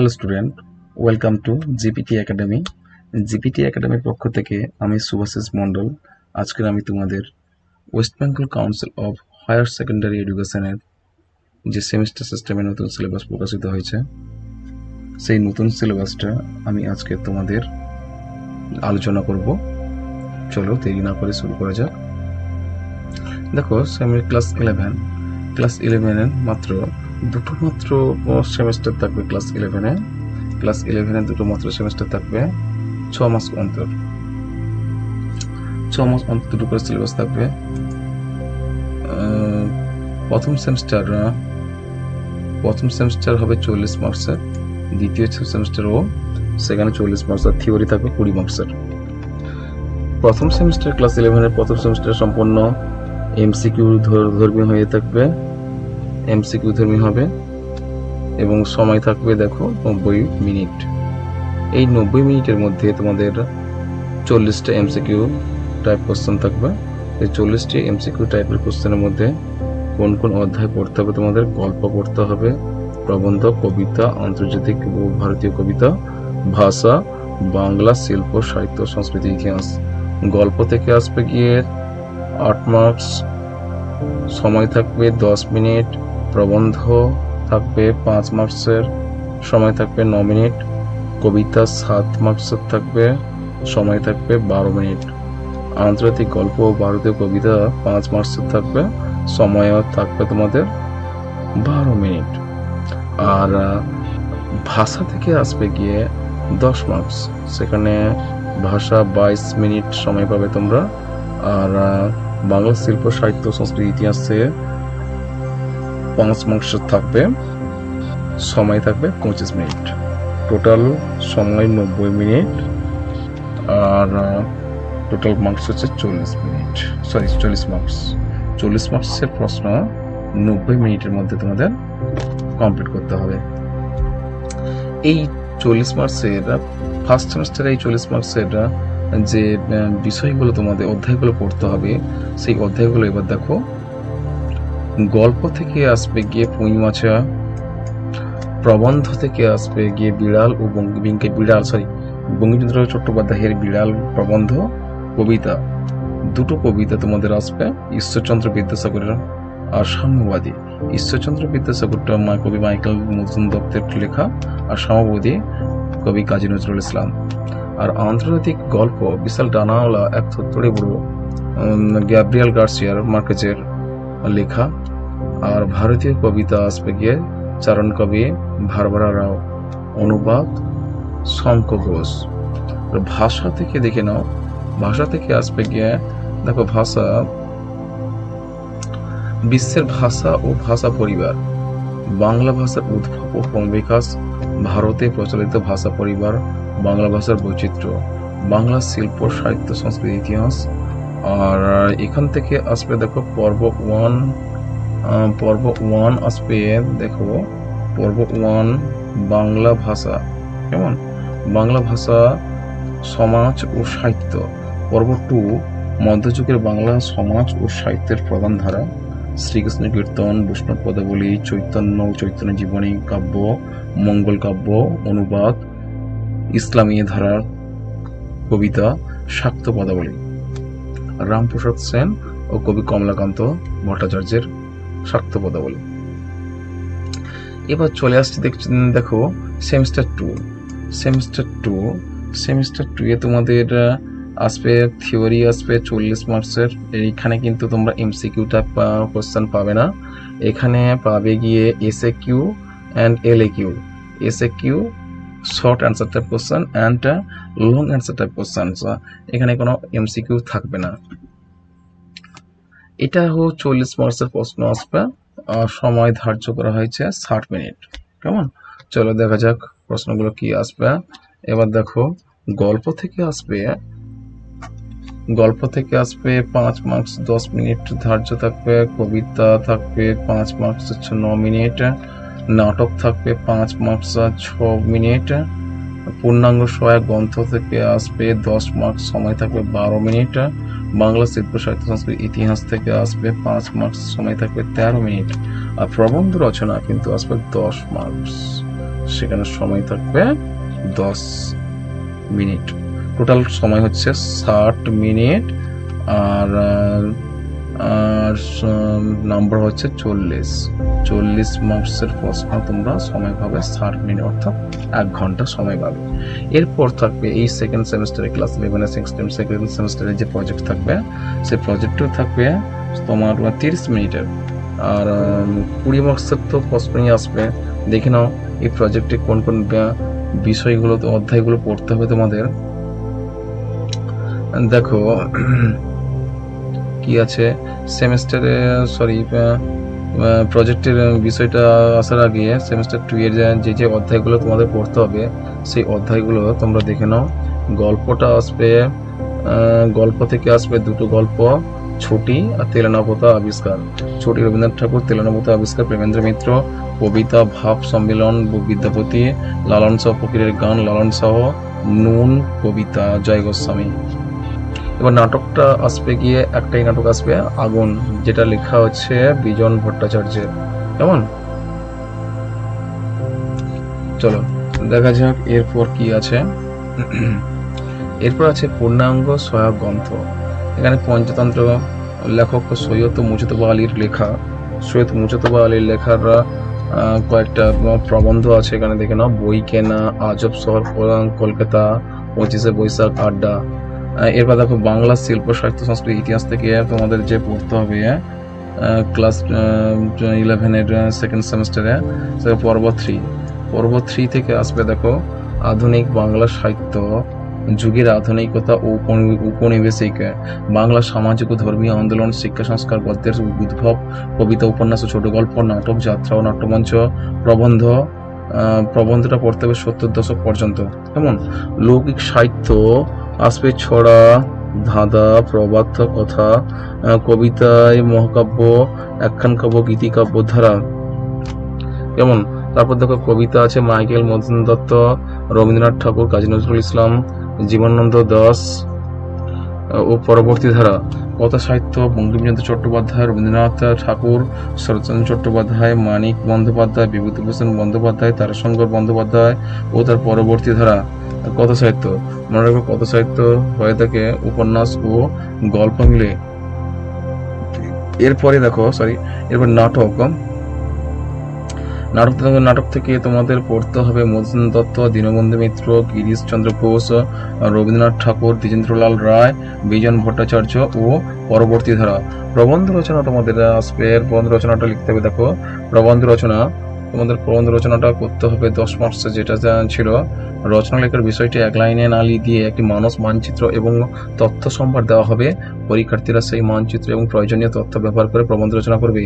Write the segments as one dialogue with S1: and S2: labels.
S1: Hello student welcome to GPT academy GPT একাডেমির পক্ষ থেকে আমি শুভাশিস মণ্ডল। আজকের আমি তোমাদের West Bengal council of higher secondary এডুকেশনের যে সেমিস্টার সিস্টেমে নতুন সিলেবাস প্রকাশিত হয়েছে, সেই নতুন সিলেবাসটা আমি আজকে তোমাদের আলোচনা করব। চলো দেরি না করে শুরু করা যাক। দেখো সেমি ক্লাস ইলেভেন ক্লাস ইলেভেনের মাত্র দুটো মাত্র সেমিস্টার থাকবে ক্লাস ইলেভেনে ক্লাস ইলেভেনে দুটো মাত্র সেমিস্টার থাকবে ছ মাস অন্তর। ছ মাস অন্তর দুটো করে সিলেবাস থাকবে। প্রথম সেমিস্টার প্রথম সেমিস্টার হবে চল্লিশ মার্কসের দ্বিতীয় সেমিস্টারও সেখানে চল্লিশ মার্কসের থিওরি থাকবে কুড়ি মার্কসের প্রথম সেমিস্টার ক্লাস ইলেভেনের প্রথম সেমিস্টার সম্পূর্ণ এমসিকিউ ধর্মী হয়ে থাকবে। এমসিকিউ ধর্মী হবে। এবং সময় থাকবে দেখো নব্বই মিনিট। এই নব্বই মিনিটের মধ্যে তোমাদের চল্লিশটা এমসিকিউ টাইপ কোশ্চেন থাকবে। এই চল্লিশটি এমসিকিউ টাইপের কোশ্চেনের মধ্যে কোন কোন অধ্যায় পড়তে হবে তোমাদের? গল্প পড়তে হবে, প্রবন্ধ, কবিতা, আন্তর্জাতিক ও ভারতীয় কবিতা, ভাষা, বাংলা, শিল্প, সাহিত্য, সংস্কৃতি, ইতিহাস। গল্প থেকে আসবে গিয়ে আট মার্কস। সময় থাকবে দশ মিনিট। প্রবন্ধ থাকবে পাঁচ মার্কসের, সময় থাকবে ন মিনিট, কবিতা সাত মার্কসের থাকবে, সময় থাকবে বারো মিনিট। আন্তর্জাতিক গল্প ও ভারতীয় কবিতা পাঁচ মার্কসের থাকবে, সময়ও থাকবে তোমাদের বারো মিনিট। আর ভাষা থেকে আসবে গিয়ে দশ মার্কস, সেখানে ভাষা বাইশ মিনিট সময় পাবে তোমরা। আর বাংলা শিল্প, সাহিত্য, সংস্কৃতি, ইতিহাসে মার্কস থাকবে, সময় থাকবে পঁচিশ মিনিট। টোটাল সময় নব্বই মিনিট, আর টোটাল মার্কস হচ্ছে চল্লিশ মিনিট। সরি চল্লিশ মার্কস চল্লিশ মার্কসের প্রশ্ন নব্বই মিনিটের মধ্যে তোমাদের কমপ্লিট করতে হবে। এই চল্লিশ মার্কসের ফার্স্ট সেমিস্টারে এই চল্লিশ মার্কসের যে বিষয়গুলো তোমাদের অধ্যায়গুলো পড়তে হবে, সেই অধ্যায়গুলো এবার দেখো। গল্প থেকে আসবে গিয়ে পুঁই মাছা, প্রবন্ধ থেকে আসবে গিয়ে বিড়াল ও বঙ্কিবিঙ্কে বিড়াল সরি বঙ্কিমচন্দ্র চট্টোপাধ্যায়ের বিড়াল, প্রবন্ধ, কবিতা। দুটো কবিতা তোমাদের আসবে, ঈশ্বরচন্দ্র বিদ্যাসাগরের আর সাম্যবাদী ঈশ্বরচন্দ্র বিদ্যাসাগরটা মা, কবি মাইকেল মধুসূদন দত্তের লেখা আর সাম্যবাদী কবি কাজী নজরুল ইসলাম। আর আন্তর্জাতিক গল্প, বিশাল ডানাওয়ালা এক থত্তরে বড় গ্যাব্রিয়াল গার্সিয়ার মার্কেজের লেখা। আর ভারতীয় কবিতা আসবে গিয়ে চারণ কবি ভারবারা রাও। অনুবাদ শঙ্খ ঘোষ। ভাষা থেকে দেখে নাও। ভাষা থেকে আসবে গিয়ে দেখো ভাষা। বিশ্বের ভাষা ও ভাষা পরিবার। বাংলা ভাষার উদ্ভব ও ক্রমবিকাশ ভারতে প্রচলিত ভাষা পরিবার। বাংলা ভাষার বৈচিত্র্য। বাংলা শিল্প, সাহিত্য, সংস্কৃতি, ইতিহাস আর এখান থেকে আসবে দেখো পর্ব ওয়ান পর্ব ওয়ান আসবে, দেখো পর্ব ওয়ান বাংলা ভাষা, কেমন? বাংলা ভাষা, সমাজ ও সাহিত্য। পর্ব টু, মধ্যযুগের বাংলা, সমাজ ও সাহিত্যের প্রধান ধারা। শ্রীকৃষ্ণ কীর্তন, বৈষ্ণব পদাবলী, চৈতন্য চৈতন্য জীবনী, কাব্য, মঙ্গল কাব্য, অনুবাদ, ইসলামী ধারার কবিতা, শাক্ত পদাবলী। রামপ্রসাদ সেন ও কবি কমলাকান্ত ভট্টাচার্যের শাক্ত পদাবলী এবার চলে আসছে দেখো semester two semester two semester two এ তোমাদের আসবে থিওরি আসবে চল্লিশ মার্কসের এইখানে কিন্তু তোমরা এমসিকিউ টাইপ কোশ্চেন পাবে না। এখানে পাবে গিয়ে SA Q and L A Q SA Q short answer type question and long answer type question এখানে কোনো এমসিকিউ থাকবে না। এটা হো চল্লিশ মার্কসের প্রশ্ন আসবে। সময় ধার্য করা হয়েছে ষাট মিনিট। কেমন? চলো দেখা যাক প্রশ্নগুলো কি আসবে। এবার দেখো, গল্প থেকে আসবে, গল্প থেকে আসবে, পাঁচ মার্কস দশ মিনিট ধার্য থাকবে, কবিতা থাকবে, পাঁচ মার্কস হচ্ছে ন মিনিট। নাটক থাকবে পাঁচ মার্কস আর ছ মিনিট। পূর্ণাঙ্গ সহায়ক গ্রন্থ থেকে আসবে দশ মার্কস, সময় থাকবে বারো মিনিট। বাংলা শিল্প, সাহিত্য, সংস্কৃতি, ইতিহাস থেকে আসবে পাঁচ মার্কস, সময় থাকবে তেরো মিনিট। আর প্রবন্ধ রচনা কিন্তু আসবে দশ মার্কস, সেখানে সময় থাকবে দশ মিনিট। টোটাল সময় হচ্ছে ষাট মিনিট। আর আর নাম্বার হচ্ছে চল্লিশ। চল্লিশ মার্কসের প্রশ্ন তোমরা সময় পাবে ষাট মিনিট, অর্থাৎ এক ঘণ্টা সময় পাবে। এরপর থাকবে এই সেকেন্ড সেমিস্টারে ক্লাস ইলেভেনের সেকেন্ড সেকেন্ড সেমিস্টারে যে প্রজেক্ট থাকবে, সেই প্রজেক্টও থাকবে তোমার তিরিশ মিনিটের। আর কুড়ি মার্কসের তো প্রশ্নই আসবে। দেখে নাও এই প্রজেক্টে কোন কোন বিষয়গুলো, অধ্যায়গুলো পড়তে হবে তোমাদের। দেখো কি আছে? সেমিস্টারে সরি প্রজেক্টের বিষয়টা আসার আগে সেমিস্টার টু এর যে- যে অধ্যায়গুলো তোমাদের পড়তে হবে, সেই অধ্যায়গুলো তোমরা দেখে নাও। গল্পটা আসবে গল্প থেকে আসবে দুটো গল্প, ছুটি আর তেলেনাপতা আবিষ্কার। ছুটি রবীন্দ্রনাথ ঠাকুর, তেলেনাপতা আবিষ্কার, প্রেমেন্দ্র মিত্র, কবিতা, ভাব, সম্মেলন বিদ্যাপতি, লালন সহ, ফকিরের গান, লালন সহ, নুন, কবিতা, জয় গোস্বামী। এবার নাটকটা আসবে গিয়ে, একটাই নাটক আসবে, আগুন, যেটা লেখা হচ্ছে বিজন ভট্টাচার্যের। কেমন? চলো, দেখা যাক এরপর কি আছে। এরপর আছে পূর্ণাঙ্গ সহায়ক গ্রন্থ। এখানে পঞ্চতন্ত্র লেখক সৈয়দ মুজতবা আলীর লেখা। সৈয়দ মুজতবা আলীর লেখার কয়েকটা প্রবন্ধ আছে এখানে দেখে নাও। বই কেনা, আজব শহর, কলকাতা, পঁচিশে বৈশাখ, আড্ডা। এরপর দেখো, বাংলা শিল্প সাহিত্য সংস্কৃতি, ইতিহাস থেকে তোমাদের যে পড়তে হবে ক্লাস ইলেভেনের সেকেন্ড সেমিস্টারে পর্ব থ্রি পর্ব থ্রি থেকে আসবে দেখো, আধুনিক বাংলা সাহিত্য যুগের আধুনিকতা ও উপনি- উপনিবেশিক। বাংলা সামাজিক ও ধর্মীয় আন্দোলন, শিক্ষা, সংস্কার, গদ্যের উদ্ভব, কবিতা, উপন্যাস ও ছোট গল্প, নাটক, যাত্রা ও নাট্যমঞ্চ, প্রবন্ধ প্রবন্ধটা পড়তে হবে সত্তর দশক পর্যন্ত। কেমন? লৌকিক সাহিত্য আসবে ছড়া, ধাঁধা, প্রবাদ কথা কবিতায় মহাকাব্য, একখান কাব্য গীতিকাব্য ধারা। কেমন? তারপর দেখো কবিতা আছে মাইকেল মধুসূদন দত্ত, রবীন্দ্রনাথ ঠাকুর, কাজী নজরুল ইসলাম, জীবনানন্দ দাস ও পরবর্তী ধারা। কথা সাহিত্য বঙ্কিমচন্দ্র চট্টোপাধ্যায়, রবীন্দ্রনাথ ঠাকুর, শরৎচন্দ্র চট্টোপাধ্যায়, মানিক বন্দ্যোপাধ্যায়, বিভূতিভূষণ বন্দ্যোপাধ্যায়, তারাশঙ্কর বন্দ্যোপাধ্যায় ও তার পরবর্তী ধারা। কথা সাহিত্য। মনে রাখবে কথা সাহিত্য হয়ে থাকে উপন্যাস ও গল্প মিলে। এরপরে দেখো সরি এরপর নাটক নাটক নাটক থেকে তোমাদের পড়তে হবে মধুসূদন দত্ত, দীনবন্ধু মিত্র, গিরিশ চন্দ্র ঘোষ রবীন্দ্রনাথ ঠাকুর, দ্বিজেন্দ্রলাল রায়, বিজন ভট্টাচার্য ও পরবর্তী ধারা। প্রবন্ধ রচনা তোমাদের আসবে প্রবন্ধ রচনাটা লিখতে হবে, দেখো। প্রবন্ধ রচনা, তোমাদের প্রবন্ধ রচনাটা করতে হবে দশ মার্কসে যেটা ছিল। রচনা লেখার বিষয়টি এক লাইনে না দিয়ে একটি মানস মানচিত্র এবং তথ্য সম্ভার দেওয়া হবে। পরীক্ষার্থীরা সেই মানচিত্র এবং প্রয়োজনীয় তথ্য ব্যবহার করে প্রবন্ধ রচনা করবে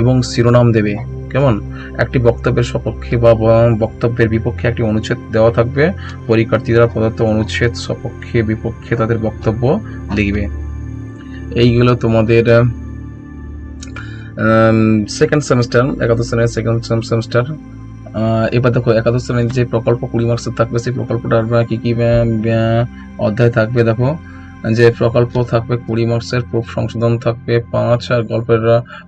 S1: এবং শিরোনাম দেবে। কেমন? একটি বক্তব্যের সপক্ষে বা বক্তব্যের বিপক্ষে একটি অনুচ্ছেদ দেওয়া থাকবে। পরীক্ষার্থীরা প্রদত্ত অনুচ্ছেদ সপক্ষে বিপক্ষে তাদের বক্তব্য লিখবে। এইগুলো তোমাদের সেকেন্ড সেমিস্টার একাদশ শ্রেণির সেকেন্ড সেমিস্টার এবার দেখো, একাদশ শ্রেণির যে প্রকল্প কুড়ি মার্কসের থাকবে, সেই প্রকল্পটার কী কি অধ্যায় থাকবে দেখো। যে প্রকল্প থাকবে কুড়ি মার্কসের প্রুফ সংশোধন থাকবে, পাঁচ আর গল্পের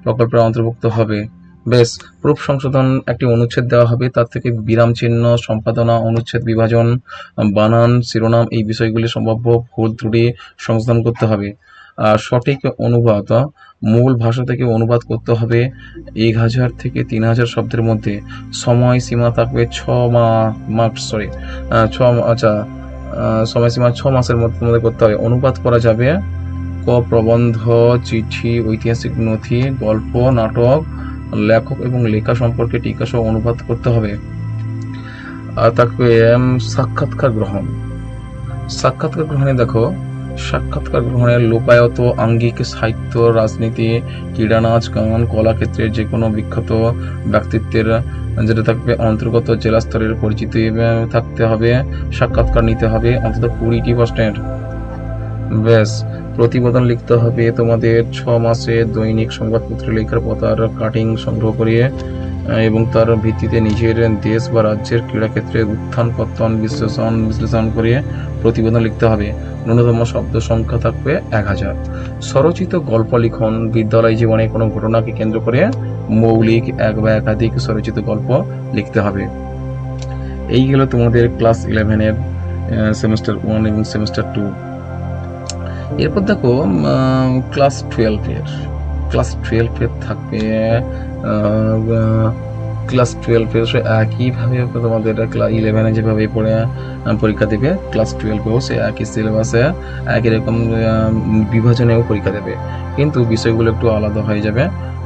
S1: প্রকল্পের অন্তর্ভুক্ত হবে। বেশ, প্রুফ সংশোধন একটি অনুচ্ছেদ দেওয়া হবে। তার থেকে বিরাম চিহ্ন, সম্পাদনা, অনুচ্ছেদ, বিভাজন, বানান, শিরোনাম, এই বিষয়গুলি সম্ভাব্য ভুল ত্রুটি সংশোধন করতে হবে। সঠিক অনুবাদ, মূল ভাষা থেকে অনুবাদ করতে হবে এক হাজার থেকে তিন হাজার শব্দের মধ্যে। সময় সীমা থাকবে ছ মা মার্কস সরি ছ আচ্ছা সময়সীমা ছ মাসের মধ্যে করতে হবে। অনুবাদ করা যাবে ক প্রবন্ধ, চিঠি, ঐতিহাসিক নথি, গল্প, নাটক লেখক এবং লেখা সম্পর্কে টিকা সহ অনুবাদ করতে হবে। থাকবে সাক্ষাৎকার গ্রহণ। সাক্ষাৎকার গ্রহণে দেখো, সাক্ষাৎকার গ্রহণের লোকায়ত, আঙ্গিক, সাহিত্য, রাজনীতি ক্রীড়া নাচ গান কলাক্ষেত্রের যে কোনো বিখ্যাত ব্যক্তিত্বের যেটা থাকবে অন্তর্গত জেলা স্তরের পরিচিতি থাকতে হবে, সাক্ষাৎকার নিতে হবে, অন্তত কুড়িটি প্রশ্নের। ব্যাস। প্রতিবেদন লিখতে হবে তোমাদের ছ মাসে দৈনিক সংবাদপত্র লেখার পতার কাটিং সংগ্রহ করিয়ে এবং তার ভিত্তিতে নিজের দেশ বা রাজ্যের ক্রীড়াক্ষেত্রে উত্থান, পতন, বিশ্লেষণ বিশ্লেষণ করিয়ে প্রতিবেদন লিখতে হবে। ন্যূনতম শব্দ সংখ্যা থাকবে এক হাজার। স্বরচিত গল্প লিখন, বিদ্যালয় জীবনে কোনো ঘটনাকে কেন্দ্র করে মৌলিক এক বা একাধিক স্বরচিত গল্প লিখতে হবে। এই গেল তোমাদের ক্লাস ইলেভেনের সেমিস্টার ওয়ান এবং সেমিস্টার টু এরপর দেখো ক্লাস টুয়েলভের ক্লাস টুয়েলভের থাকবে ক্লাস টুয়েলভের সে একইভাবে তোমাদের ইলেভেনে যেভাবে পড়ে পরীক্ষা দেবে ক্লাস টুয়েলভেও সে একই সিলেবাসে একই রকম বিভাজনেও পরীক্ষা দেবে। কিন্তু বিষয়গুলো একটু আলাদা হয়ে যাবে।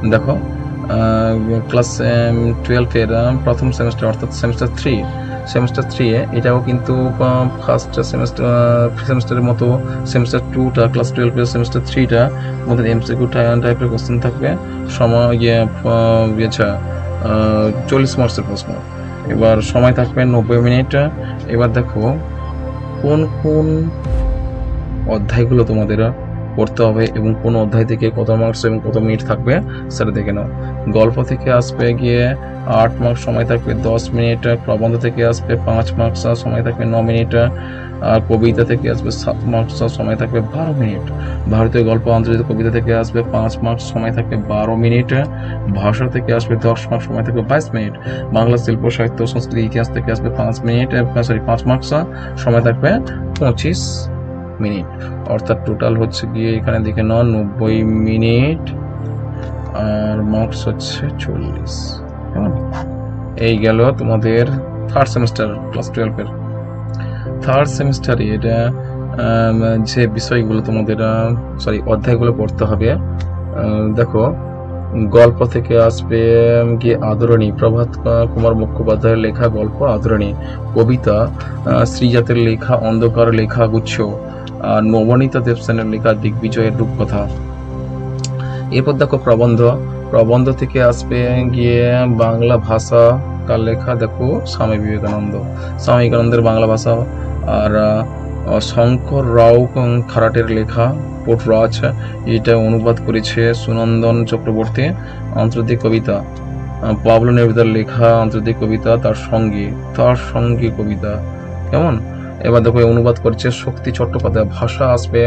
S1: দেখো ক্লাস টুয়েলভের প্রথম সেমিস্টার অর্থাৎ সেমিস্টার থ্রি সেমিস্টার থ্রি এ, এটাও কিন্তু ফার্স্ট সেমিস্টার সেমিস্টারের মতো সেমিস্টার টুটা ক্লাস টুয়েলভের সেমিস্টার থ্রিটা আমাদের এমসিকিউ টাইপের কোশ্চেন থাকবে। সময় ইয়ে ইয়েছা চল্লিশ মার্কসের প্রশ্ন। এবার সময় থাকবে নব্বই মিনিট এবার দেখো, কোন কোন অধ্যায়গুলো তোমাদের পড়তে হবে এবং কোন অধ্যায় থেকে কত মার্কস এবং কত মিনিট থাকবে, সেটা দেখে নাও। গল্প থেকে আসবে গিয়ে আট মার্কস সময় থাকবে, দশ মিনিট প্রবন্ধ থেকে আসবে, পাঁচ মার্কস সময় থাকবে, ন মিনিট আর কবিতা থেকে আসবে, সাত মার্কস সময় থাকবে, বারো মিনিট ভারতীয় গল্প আন্তর্জাতিক কবিতা থেকে আসবে, পাঁচ মার্কস সময় থাকবে, বারো মিনিট ভাষা থেকে আসবে, দশ মার্কস সময় থাকবে, বাইশ মিনিট বাংলা শিল্প, সাহিত্য, সংস্কৃতি, ইতিহাস থেকে আসবে, পাঁচ মিনিট সরি পাঁচ মার্কস সময় থাকবে, পঁচিশ মিনিট অর্থাৎ টোটাল হচ্ছে গিয়ে এখানে দেখে নাও, নব্বই মিনিট আর মার্কস হচ্ছে চল্লিশ। এই গেল তোমাদের থার্ড সেমিস্টার ক্লাস টুয়েলভের থার্ড সেমিস্টারে এটা যে বিষয়গুলো তোমাদের সরি অধ্যায়গুলো পড়তে হবে দেখো, গল্প থেকে আসবে গিয়ে আদরণী, প্রভাত কুমার মুখোপাধ্যায়ের লেখা গল্প আদরণী, কবিতা শ্রীজাতের লেখা অন্ধকার লেখা গুচ্ছ, আর নবনীতা দেবসেনের লেখা দিগ্বিজয়ের রূপকথা। এরপর দেখো প্রবন্ধ। প্রবন্ধ থেকে আসবে, গিয়ে বাংলা ভাষা কার লেখা, দেখো, স্বামী বিবেকানন্দ। স্বামী বিবেকানন্দের বাংলা ভাষা, আর শঙ্কর রাও খারাটের লেখা পোটরাজ এটা অনুবাদ করেছে সুনন্দন চক্রবর্তী, আন্তর্জাতিক কবিতা। পাবলো নেরুদার লেখা, আন্তর্জাতিক কবিতা, তার সঙ্গে তার সঙ্গে কবিতা। কেমন? এবার দেখো অনুবাদ করছে শক্তি চট্টোপাধ্যায়, ভাষা আসবে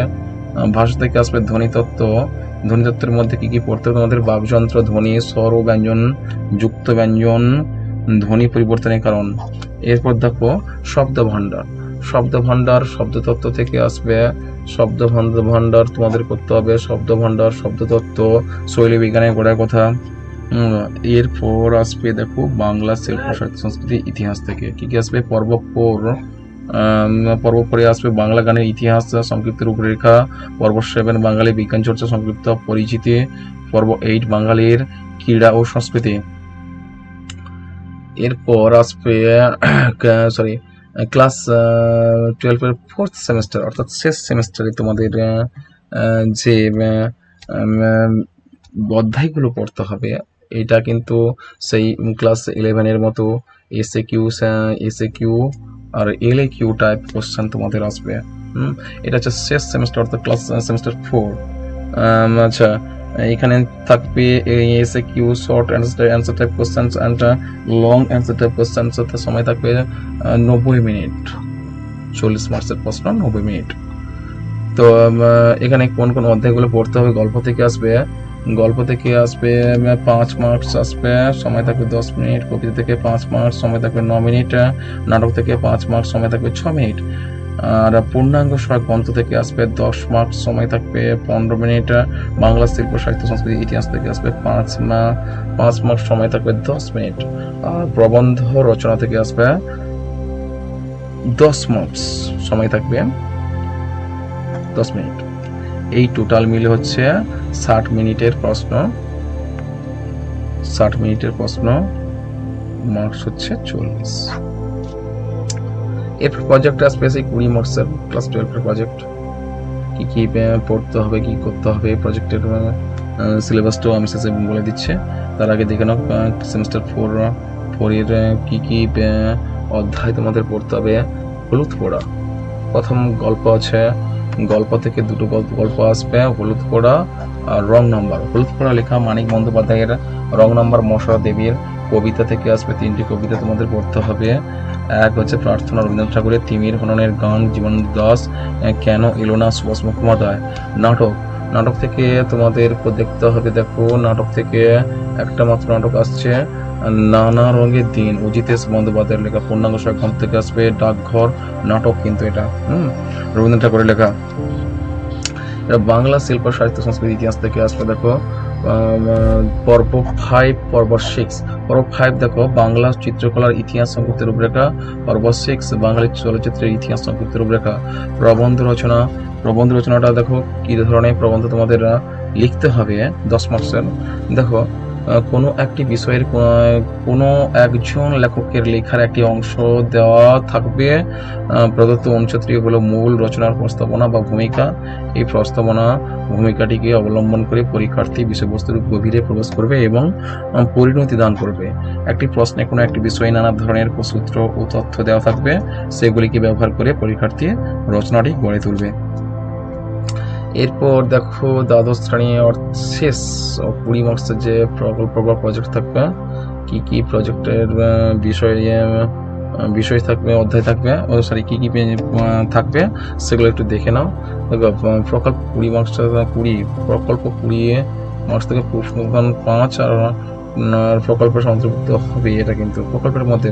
S1: ভাষা থেকে আসবে ধ্বনিতত্ত্ব ধ্বনিতত্ত্বের মধ্যে কি কি পড়তে হবে? তোমাদের বাকযন্ত্র ধ্বনি, স্বর ও ব্যঞ্জন, যুক্ত ব্যঞ্জন, ধ্বনি পরিবর্তনের কারণ। এরপর দেখো শব্দ ভাণ্ডার শব্দ ভাণ্ডার শব্দতত্ত্ব থেকে আসবে। শব্দ ভাণ্ড- ভাণ্ডার তোমাদের করতে হবে। শব্দ ভাণ্ডার শব্দতত্ত্ব শৈলী বিজ্ঞানের গোড়ার কথা এরপর আসবে দেখো বাংলা শিল্প সাহিত্য সংস্কৃতি, ইতিহাস থেকে। কি কি আসবে? পর্ব ফোর পর্ব পরে আসবে বাংলা গানের ইতিহাস, সংক্ষিপ্ত রূপরেখা, পর্ব সেভেন বাঙালি বিজ্ঞান চর্চা, সংক্ষিপ্ত পরিচিতি, পর্ব এইট বাঙালির ক্রীড়া ও সংস্কৃতি। এরপর আসবে সরি ক্লাস টুয়েলভের ফোর্থ সেমিস্টার অর্থাৎ শেষ সেমিস্টারে তোমাদের যে অধ্যায়গুলো পড়তে হবে, এটা কিন্তু সেই ক্লাস ইলেভেনের মতো এসএ কিউ এসএ কিউ আর এল কিউ টাইপ কোশ্চেন তোমাদের আসবে এটা হচ্ছে শেষ সেমিস্টার অর্থাৎ ক্লাস সেমিস্টার ফোর আচ্ছা এখানে থাকবে SA Q short answer type questions and long answer type অর্থাৎ সময় থাকবে নব্বই মিনিট। চল্লিশ মার্কসের প্রশ্ন, নব্বই মিনিট। তো এখানে কোন কোন অধ্যায়গুলো পড়তে হবে, গল্প থেকে আসবে। গল্প থেকে আসবে পাঁচ মার্কস আসবে, সময় থাকবে দশ মিনিট কবিতা থেকে পাঁচ মার্কস, সময় থাকবে ন মিনিট, নাটক থেকে পাঁচ মার্কস, সময় থাকবে ছ মিনিট। আর পূর্ণাঙ্গ সহায়ক গ্রন্থ থেকে আসবে দশ মার্কস, সময় থাকবে পনেরো মিনিট, বাংলা শিল্প, সাহিত্য, সংস্কৃতি, ইতিহাস থেকে আসবে পাঁচ পাঁচ মার্কস, সময় থাকবে দশ মিনিট। আর প্রবন্ধ রচনা থেকে আসবে দশ মার্কস, সময় থাকবে দশ মিনিট। এই টোটাল মিলে হচ্ছে ষাট মিনিটের প্রশ্ন। ষাট মিনিটের প্রশ্ন মার্কস হচ্ছে চল্লিশ। এরপর প্রজেক্ট আসবে সেই কুড়ি মার্কসের ক্লাস টুয়েলভের প্রজেক্ট কী কী পড়তে হবে, কী করতে হবে প্রজেক্টের সিলেবাসটাও আমি শেষে বলে দিচ্ছে। তার আগে দেখে নাও সেমিস্টার ফোর ফোরের কি কী অধ্যায় তোমাদের পড়তে হবে। হলুদ পোড়া। প্রথম গল্প আছে গল্প থেকে দুটো গল্প গল্প আসবে, হলুদ পোড়া আর রং নাম্বার। হলুদ পোড়া লেখা মানিক বন্দ্যোপাধ্যায়ের রং নাম্বার মশা দেবীর কবিতা থেকে আসবে। তিনটি কবিতা তোমাদের পড়তে হবে। এক হচ্ছে প্রার্থনা রবীন্দ্রনাথ ঠাকুরের তিমির হননের গান জীবন দাস কেন এলো না সুভাষ মুখোপাধ্যায়? নাটক। নাটক থেকে তোমাদের দেখতে হবে, দেখো, নাটক থেকে একটা মাত্র নাটক আসছে। নানা রঙের দিন। অজিতেশ বন্দ্যোপাধ্যায়ের লেখা পূর্ণাঙ্গ গ্রন্থ থেকে আসবে ডাকঘর নাটক কিন্তু এটা। হুম? রবীন্দ্রনাথ ঠাকুরের লেখা। এটা বাংলা শিল্প, সাহিত্য, সংস্কৃতি, ইতিহাস থেকে আসবে দেখো পর্ব ফাইভ পর্ব সিক্স পর্ব ফাইভ দেখো, বাংলা চিত্রকলার ইতিহাস সংক্ষিপ্ত রূপরেখা। পর্ব সিক্স বাঙালি চলচ্চিত্রের ইতিহাস সংক্ষিপ্ত রূপরেখা। প্রবন্ধ রচনা। প্রবন্ধ রচনাটা দেখো, কি ধরনের প্রবন্ধ তোমাদের লিখতে হবে দশ মার্কসের দেখো কোনো একটি বিষয়ের কোনো একজন লেখকের লেখার একটি অংশ দেওয়া থাকবে প্রদত্ত অনুচ্ছেদটি হলো মূল রচনার প্রস্তাবনা বা ভূমিকা। এই প্রস্তাবনা ভূমিকাটিকে অবলম্বন করে পরীক্ষার্থী বিষয়বস্তুর গভীরে প্রবেশ করবে এবং পরিণতি দান করবে। একটি প্রশ্নে কোনো একটি বিষয়ে নানা ধরনের সূত্র ও তথ্য দেওয়া থাকবে, সেগুলিকে ব্যবহার করে পরীক্ষার্থী রচনাটি গড়ে তুলবে। এরপর দেখো দ্বাদশ শ্রেণি শেষ কুড়ি মার্কসের যে প্রকল্প বা প্রজেক্ট থাকবে, কি কি প্রজেক্টের বিষয়ে বিষয় থাকবে, অধ্যায় থাকবে, ও সরি কী কী থাকবে সেগুলো একটু দেখে নাও। প্রকল্প কুড়ি মার্কস কুড়ি, প্রকল্প কুড়ি মার্কস থেকে প্রশ্ন পাঁচ আর উম, প্রকল্পের অন্তর্ভুক্ত হবে এটা কিন্তু প্রকল্পের মধ্যে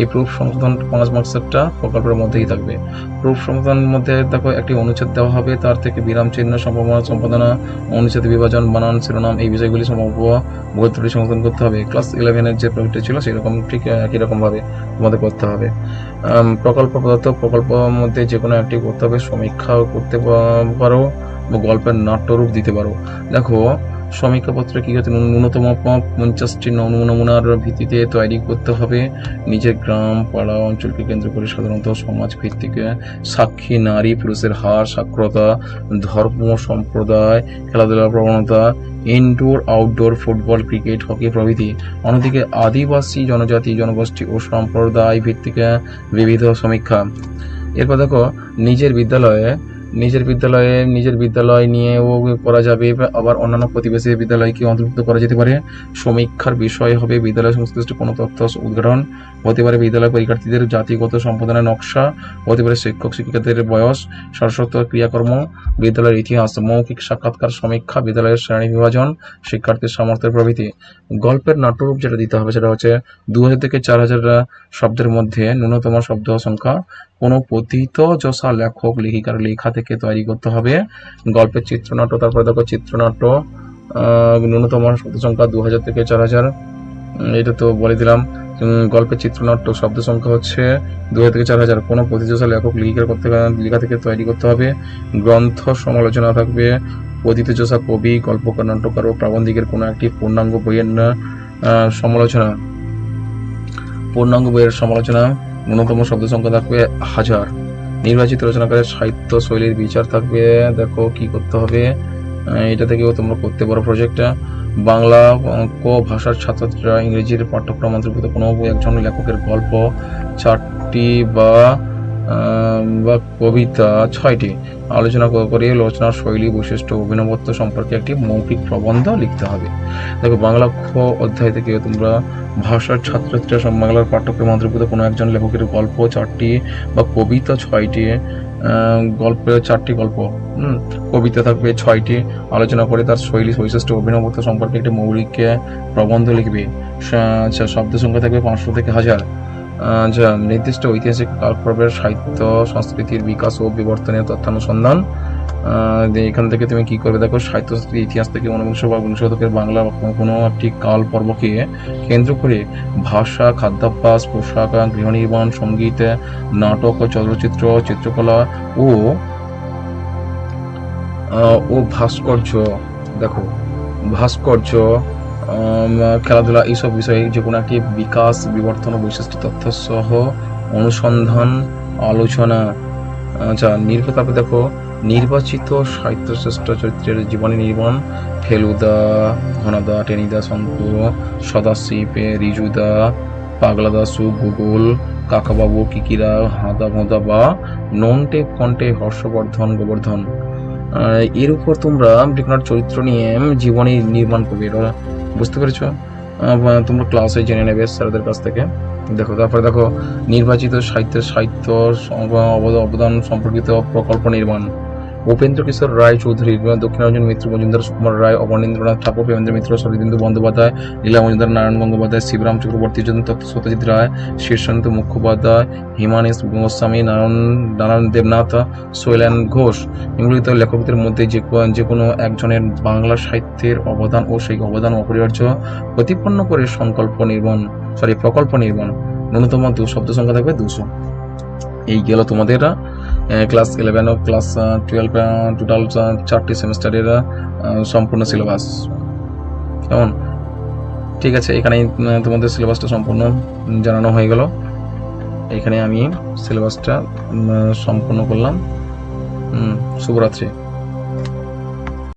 S1: এই প্রুফ সংশোধন পাঁচ মার্কসেরটা প্রকল্পের মধ্যেই থাকবে। প্রুফ সংশোধনের মধ্যে দেখো একটি অনুচ্ছেদ দেওয়া হবে তার থেকে বিরাম চিহ্ন সম্ভাবনা সম্পাদনা অনুচ্ছেদ বিভাজন বানান শিরোনাম এই বিষয়গুলি সম্ভাব্য ভুল ত্রুটি সংশোধন করতে হবে। ক্লাস ইলেভেনের যে প্রজেক্টটি ছিল সেরকম ঠিক একই রকমভাবে তোমাদের করতে হবে। প্রকল্প প্রদত্ত প্রকল্পের মধ্যে যে কোনো একটি করতে হবে সমীক্ষাও করতে পারো গল্পের নাট্যরূপ দিতে পারো। দেখো সমীক্ষাপত্র কি ন্যূনতম পঞ্চাশটি নমুনার ভিত্তিতে তৈরি করতে হবে। নিজের গ্রাম, পাড়া, অঞ্চলকে কেন্দ্র করে সাধারণত সমাজ ভিত্তিক সাক্ষী, নারী, পুরুষের হার, সাক্ষরতা, ধর্ম, সম্প্রদায়, খেলাধুলার প্রবণতা indoor outdoor football cricket hockey প্রভৃতি। অন্যদিকে আদিবাসী জনজাতি, জনগোষ্ঠী ও সম্প্রদায় ভিত্তিক বিবিধ সমীক্ষা। এরপর দেখো, নিজের বিদ্যালয়ে নিজের বিদ্যালয়ে, নিজের বিদ্যালয় নিয়েও করা যাবে, আবার অন্যান্য প্রতিবেশী বিদ্যালয়কে অন্তর্ভুক্ত করা যেতে পারে। সমীক্ষার বিষয় হবে বিদ্যালয় সংশ্লিষ্ট কোনো তথ্য উদ্ঘাটন, হতে পারে বিদ্যালয় পরীক্ষার্থীদের জাতিগত সম্পাদনের নকশা, হতে পারে শিক্ষক, শিক্ষিকাদের বয়স শাশ্বত ক্রিয়াকর্ম, বিদ্যালয়ের ইতিহাস, মৌখিক সাক্ষাৎকার, সমীক্ষা, বিদ্যালয়ের শ্রেণি বিভাজন, শিক্ষার্থীর সামর্থ্যের প্রভৃতি। গল্পের নাট্যরূপ যেটা দিতে হবে সেটা হচ্ছে দু হাজার থেকে চার হাজার শব্দের মধ্যে ন্যূনতম শব্দ সংখ্যা কোনো পতিত যশা লেখক, লেখিকার লেখা থেকে তৈরি করতে হবে। গল্পের চিত্রনাট্য, তারপরে দেখো চিত্রনাট্য ন্যূনতম শব্দ সংখ্যা দু হাজার থেকে চার হাজার এটা তো বলে দিলাম। গল্পের চিত্রনাট্য শব্দ সংখ্যা হচ্ছে দু হাজার থেকে চার হাজার কোনো প্রতিযোগিতা লেখক, লেখিকার করতে লেখা থেকে তৈরি করতে হবে। গ্রন্থ সমালোচনা থাকবে। প্রতিযোগিতা কবি, গল্পকার, নাট্যকার ও প্রাবন্ধিকের কোনো একটি পূর্ণাঙ্গ বইয়ের সমালোচনা। পূর্ণাঙ্গ বইয়ের সমালোচনা। ন্যূনতম শব্দ সংখ্যা থাকবে হাজার। নির্বাচিত রচনাকারের সাহিত্য শৈলীর বিচার থাকবে, দেখো কি করতে হবে। এটা থেকেও তোমরা করতে পারো প্রজেক্টটা বাংলা ক ভাষার ছাত্রছাত্রীরা ইংরেজির পাঠ্যক্রম অন্তর্ভুক্ত কোনো একজন লেখকের গল্প, চারটি বা বা কবিতা ছয়টি। আলোচনা করে রচনার শৈলী, বৈশিষ্ট্য, অভিনবত্ব সম্পর্কে একটি মৌখিক প্রবন্ধ লিখতে হবে। দেখো, বাংলা খ অধ্যায় থেকে তোমরা ভাষার ছাত্রছাত্রীরা সব বাংলার পাঠ্যক্রম অন্তর্ভুক্ত কোনো একজন লেখকের গল্প চারটি বা কবিতা ছয়টি গল্পের চারটি গল্প কবিতা থাকবে ছয়টি। আলোচনা করে তার শৈলী, বৈশিষ্ট্য, অভিনবত্ব সম্পর্কে একটি মৌলিক প্রবন্ধ লিখবে। শব্দ সংখ্যা থাকবে পাঁচশো থেকে হাজার। যা নির্দিষ্ট ঐতিহাসিক কালক্রমের সাহিত্য, সংস্কৃতির বিকাশ ও বিবর্তনের তথ্যানুসন্ধান। এখান থেকে তুমি কি করবে? দেখো, সাহিত্য, সংস্কৃতি, ইতিহাস থেকে ঊনবিংশ বা বিংশ শতকের বাংলা কোনো- একটি কাল পর্বকে কেন্দ্র করে ভাষা, খাদ্যাভ্যাস, পোশাক গৃহ নির্মাণ সংগীত, নাটক ও চলচ্চিত্র, চিত্রকলা ও ও ভাস্কর্য। দেখো, ভাস্কর্য খেলাধুলা এইসব বিষয়ে যে কোনো একটি বিকাশ, বিবর্তন ও বৈশিষ্ট্য, তথ্য সহ অনুসন্ধান, আলোচনা আচ্ছা নির্বাচিত তারপরে দেখো, নির্বাচিত সাহিত্য শ্রেষ্ঠ চরিত্রের জীবনী নির্মাণ, ফেলুদা, ঘনাদা, টেনিদা শঙ্কু সদাশিব রিজুদা পাগলা দাসু গুগল, কাকাবাবু, কিকিরা, হাদা ভোঁদা বা নন্টে ফন্টে হর্ষবর্ধন, গোবর্ধন। এর উপর তোমরা চরিত্র নিয়ে জীবনী নির্মাণ করবে। বুঝতে পেরেছ? তোমরা ক্লাসে জেনে নেবে স্যারদের কাছ থেকে। দেখো, তারপরে দেখো, নির্বাচিত সাহিত্যের সাহিত্য অবদান সম্পর্কিত প্রকল্প নির্মাণ। উপেন্দ্র কিশোর রায় চৌধুরী দক্ষিণারঞ্জন মিত্র, মজুমদার সুকুমার রায়, অবনীন্দ্রনাথ ঠাকুর প্রেমেন্দ্র মিত্র শরদিন্দু বন্দ্যোপাধ্যায়, লীলা মজুমদার, নারায়ণ গঙ্গোপাধ্যায়, শিবরাম চক্রবর্তী তত্ত্ব সত্যজিৎ রায়, শীর্ষন্ত মুখোপাধ্যায়, হিমানিস গোস্বামী, নারায়ণ নারায়ণ দেবনাথ, শৈলেন ঘোষ, নিম্নলিখিত লেখকদের মধ্যে যে যে কোনো একজনের বাংলা সাহিত্যের অবদান ও সেই অবদান অপরিহার্য, প্রতিপন্ন করে সংকল্প নির্মাণ সরি প্রকল্প নির্মাণ ন্যূনতম দু শব্দ সংখ্যা থাকবে দুশো। এই গেল তোমাদের ক্লাস ইলেভেন ও ক্লাস টুয়েলভ টোটাল চারটি সেমিস্টারের সম্পূর্ণ সিলেবাস কেমন? ঠিক আছে, এখানেই তোমাদের সিলেবাসটা সম্পূর্ণ জানানো হয়ে গেল। এখানে আমি সিলেবাসটা সম্পূর্ণ করলাম। শুভরাত্রি।